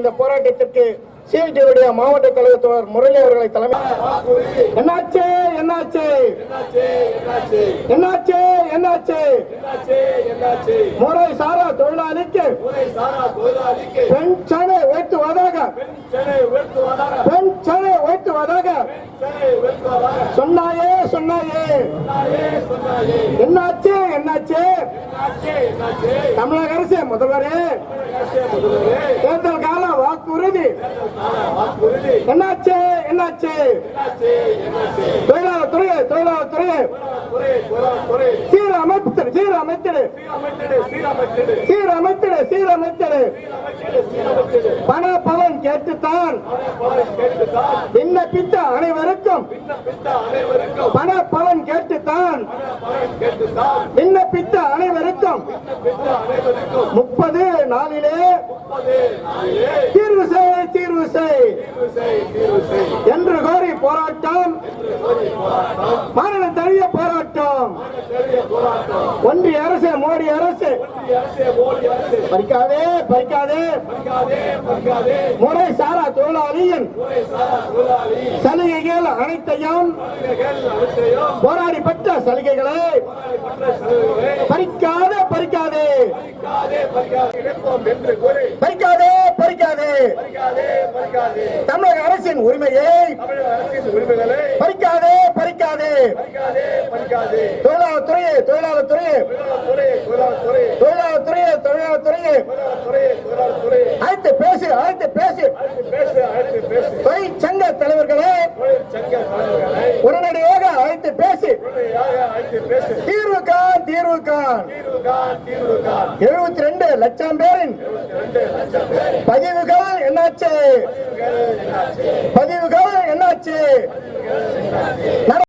இந்த போராட்டத்திற்கு சிஐடியுடைய மாவட்ட தலைவர் தோழர் முரளி அவர்களை தலைமை என்னாச்சு என்னாச்சு? என்னாச்சு என்னாச்சு? முறை சாரா தொழிலாளிக்கு பென்ஷனை உயர்த்துவதாக பென்ஷனை உயர்த்துவதாக சொன்னாயே சொன்னாயே. என்னாச்சு என்னாச்சு? தமிழக அரசு முதல்வரே. தேர்தல் வாக்குறுதி என்னாச்சு? என்னாச்சு? தொழிலாளர் துறை தொழிலாளர் துறை. சீரமைத்திடு சீரமைத்திடு சீரமைத்திடு சீரமைத்திடு பண பலன் கேட்டுத்தான். விண்ணப்பித்த அனைவருக்கும். பண பலன் கேட்டுத்தான். விண்ணப்பித்த அனைவருக்கும். முப்பது நாளிலே. செய் என்று கோரி போராட்டம். மாநில தழுவிய போராட்டம். ஒன்றிய அரசு மோடி அரசு. பறிக்காதே பறிக்காதே. முறை சாரா தொழிலாளியின் சலுகைகள் அனைத்தையும் போராடி பெற்ற சலுகைகளை பறிக்காதே பறிக்காதே. என்று பறிக்காதே தமிழக அரசின் உரிமையை பறிக்காதே பறிக்காதே. தொழிலாளர் துறையே தொழிலாளர் துறையே தொழிலாளர் துறையே தொழிலாளர் துறையே அழைத்து பேசு அழைத்து பேசு. தொழிற்சங்க தலைவர்களே அழைத்து பேசி. தீர்வு கான் தீர்வு கான் எழுபத்தி ரெண்டு லட்சம் பேரின். பதிவுகள் என்னாச்சு? பதிவுகள் என்னாச்சு?